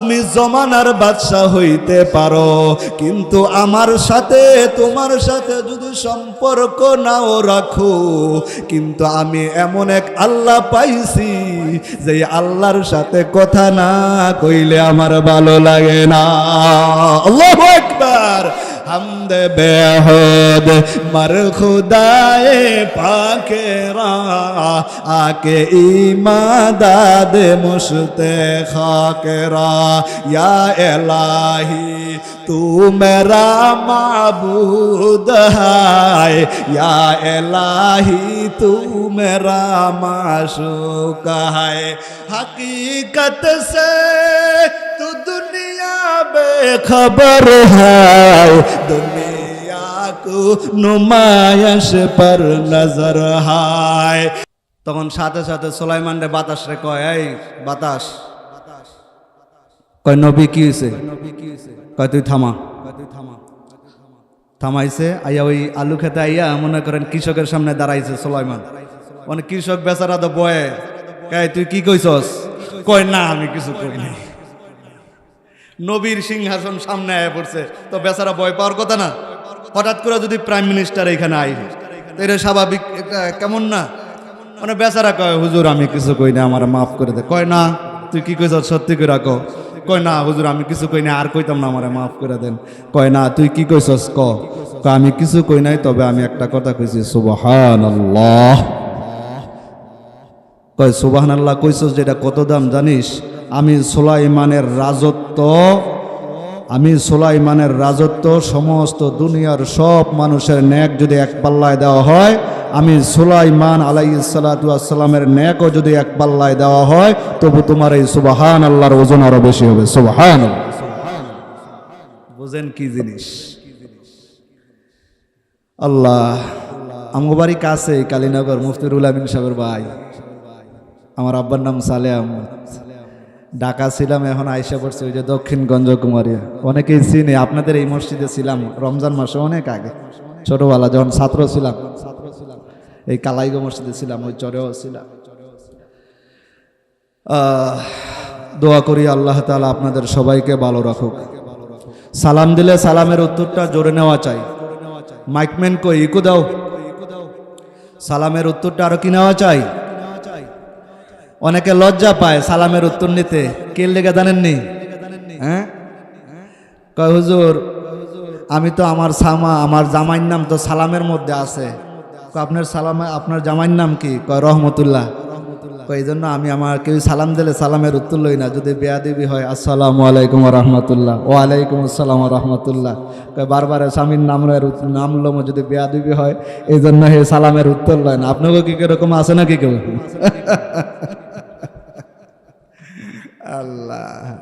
তুমি জমানার বাদশাহ হইতে পারো, কিন্তু আমার সাথে, তোমার সাথে যদি সম্পর্ক নাও রাখো, কিন্তু আমি এমন এক আল্লাহ পাইছি যে আল্লাহর সাথে কথা না কইলে আমার ভালো লাগে না। حمد بےحد مر خدائے پاک را آکے ایماداد مشت خاک را یا الہی تو میرا معبود ہے یا الہی تو میرا معشوق ہے حقیقت سے बेखबर है दुनिया को नुमाइश पर नजर है তখন সাথে সাথে সোলাইমান রে বাতাস রে কয় এই বাতাস কয় নবী কি হয়েছে কয় তুই থামা থামাইছে আইয়া ওই আলু খেতে আইয়া মনে করেন কৃষকের সামনে দাঁড়াইছে সোলাইমান মানে কৃষক বেচারা তো বয়ে কয় তুই কি কইছস কয় না আমি কিছু কই নাই নবীর সিংহাসন সামনে আয়া পড়ছে। তো বেচারা ভয় পাওয়ার কথা না? হঠাৎ করে যদি প্রাইম মিনিস্টার এখানে আই তো এটা স্বাভাবিক কেমন না? মানে বেচারা কয়, হুজুর, আমি কিছু কই না, আমার মাফ করে দে। কয়, না, তুই কি কইছ, সত্যি করে রাখো কয়, না, হুজুর, আমি কিছু কই না, আর কইতাম না, আমারে মাফ করে দেন। কয়, না, তুই কি কইছস ক? আমি কিছু কই নাই, তবে আমি একটা কথা কইছি, সুবহানাল্লাহ। কয় সুবাহান আল্লাহ কইছস, যেটা কত দাম, জানিস? আমি সোলাইমানের রাজত্ব, আমি সোলাইমানের রাজত্ব, সমস্ত দুনিয়ার সব মানুষের ন্যাক যদি এক পাল্লায় দেওয়া হয়, আমি সোলাইমান আলাই সালাতামের ন্যাকও যদি এক পাল্লায় দেওয়া হয়, তবু তোমার এই সুবাহান আল্লাহর ওজন আরও বেশি হবে। সুবাহান বুঝেন কি জিনিস? আল্লাহ আমার বাড়ি কালীনগর, মুফতিরুল আমিন সাহেবের ভাই। আমার আব্বার নাম সালে আহমদ। ঢাকা ছিলাম, এখন আইসা পড়ছে ওই যে দক্ষিণগঞ্জ কুমারিয়া অনেকেই চিনি, আপনাদের এই মসজিদে ছিলাম রমজান মাসে অনেক আগে। ছোটবেলা যখন ছাত্র ছিলাম ছাত্র ছিলাম এই কালাইগো মসজিদে ছিলাম, ওই চরেও ছিলাম। দোয়া করি আল্লাহ তাআলা আপনাদের সবাইকে ভালো রাখুক। সালাম দিলে সালামের উত্তরটা জোরে নেওয়া চাই। মাইকম্যান কই, ইকো দাও। সালামের উত্তরটা আরও কি নেওয়া চাই? অনেকে লজ্জা পায় সালামের উত্তর নিতে। কে লেগে জানেননি? হ্যাঁ? হুজুর, আমি তো আমার সামা, আমার জামাইর নাম তো সালামের মধ্যে আছে। আপনার সালামে, আপনার জামাইর নাম কি? কয়, রহমতুল্লাহ। এই জন্য আমি আমার, কেউ সালাম দিলে সালামের উত্তর লই না। যদি বেয়াদিবি হয়, আসসালামু আলাইকুম রহমতুল্লাহ। ওয়ালাইকুম আসসালাম রহমতুল্লাহ। কয়, বারবার স্বামীর নামের নাম লম, যদি বেয়াদিবি হয়, এই জন্য হে সালামের উত্তর লয় না। আপনাকে কি কীরকম আছে নাকি কেউ? আল্লাহ।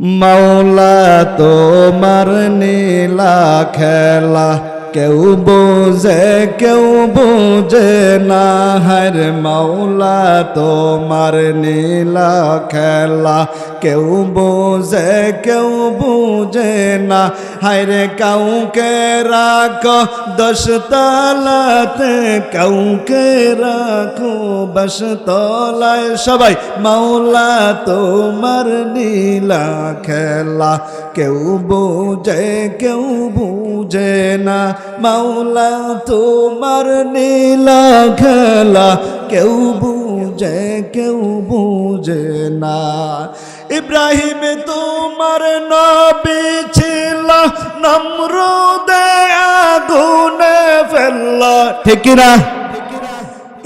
মাওলা তোমার নীলা খেলা। কেউ বোঝে কেউ বোঝে না। হর মাওলা, তোমার নীলা খেলা। কেউ বোঝে, কেউ বুঝে না। হায়রে কাউকে রাখো দশ তালাতে কাউকে রাখো বস তলায় সবাই, মাওলা, তোমার নীলা খেলা। কেউ বোঝে, কেউ বুঝে না, মাওলা তোমার নীলা খেলা, কেউ বুঝে কেউ বুঝে না। ইব্রাহিম তোমার নবী ছিল, নমরুদে আগুনে ফেললা। ঠিক না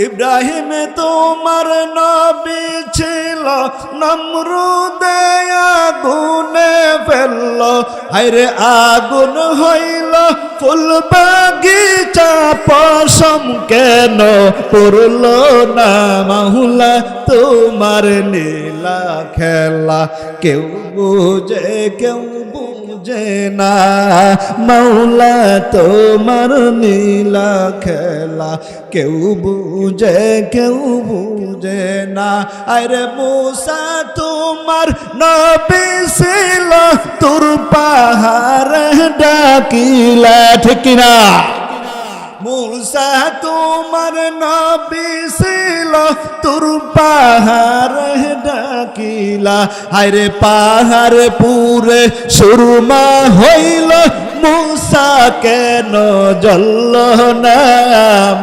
ইব্রাহিম, তোমার নবী ছিল, নমরুদে আগুনে ফেলল। হায়রে আগুন হইল, ফুল বাগিচা পশম কেন পড়ল না মাহুলা? তোমার নীলা খেলা কেউ বুঝে কেউ বুঝে না, মাওলা তোমার নীলা খেলা কেউ বুঝে কেউ বুঝে না। আরে মুসা, তোমার নবী ছিল, তোর পাহাড় ডাকিলা, ঠিক না মুসা তোমার নবী ছিল, তোর পাহাড় থাকিলা হায়রে পাহাড় পুরে সুরমা হইল, মুসা কেন জল্ল না?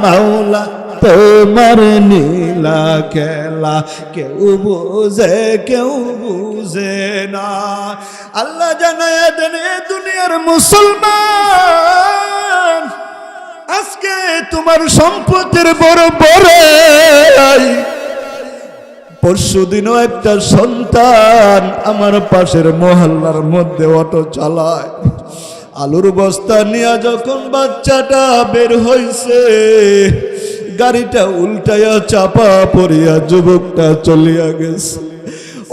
মাওলা, তোমার নীলা খেলা কেউ বুঝে কেউ বুঝে না। আল্লাহ জানায় দেন দুনিয়ার মুসলমান। আজকে তোমার সম্পদের বড় বড় পরশু দিনও একটা সন্তান আমার পাশের মহল্লার মধ্যে অটো চালায়। আলুর বস্তা নিয়ে যখন বাচ্চাটা বের হইছে, গাড়িটা উল্টাইয়া চাপা পড়িয়া যুবকটা চলিয়া গেছে।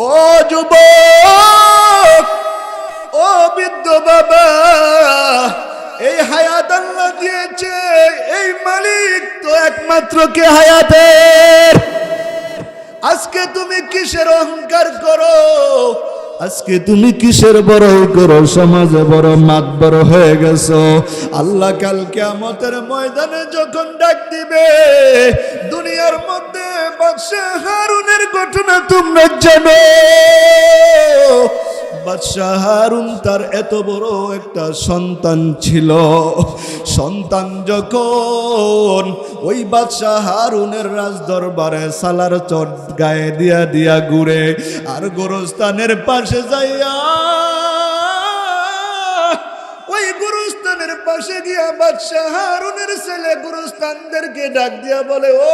ও যুবক, ও বৃদ্ধ বাবা হায়াত আল্লাহ দিয়েছে এই মালিক তো একমাত্র কে হায়াতের? আজকে তুমি কিসের অহংকার করো? আজকে তুমি কিসের বড় করো? সমাজে বড় মাত বড় হয়ে গেছো। আল্লাহ কাল কেমতের ময়দানে যখন ডাক দিবে, দুনিয়ার মধ্যে বাদশাহ হারুনের ঘটনা তোমরা জানো। বাদশাহ হারুন তার এত বড় একটা সন্তান ছিল। সন্তান যখন ওই বাদশাহ হারুনের সালার চট গায়ে দিয়া দিয়া ঘুরে আর গোরস্থানের পাশে যাইয়া, ওই গুরুস্থানের পাশে গিয়া বাদশাহ হারুনের ছেলে গুরুস্থানদেরকে ডাক দিয়া বলে, ও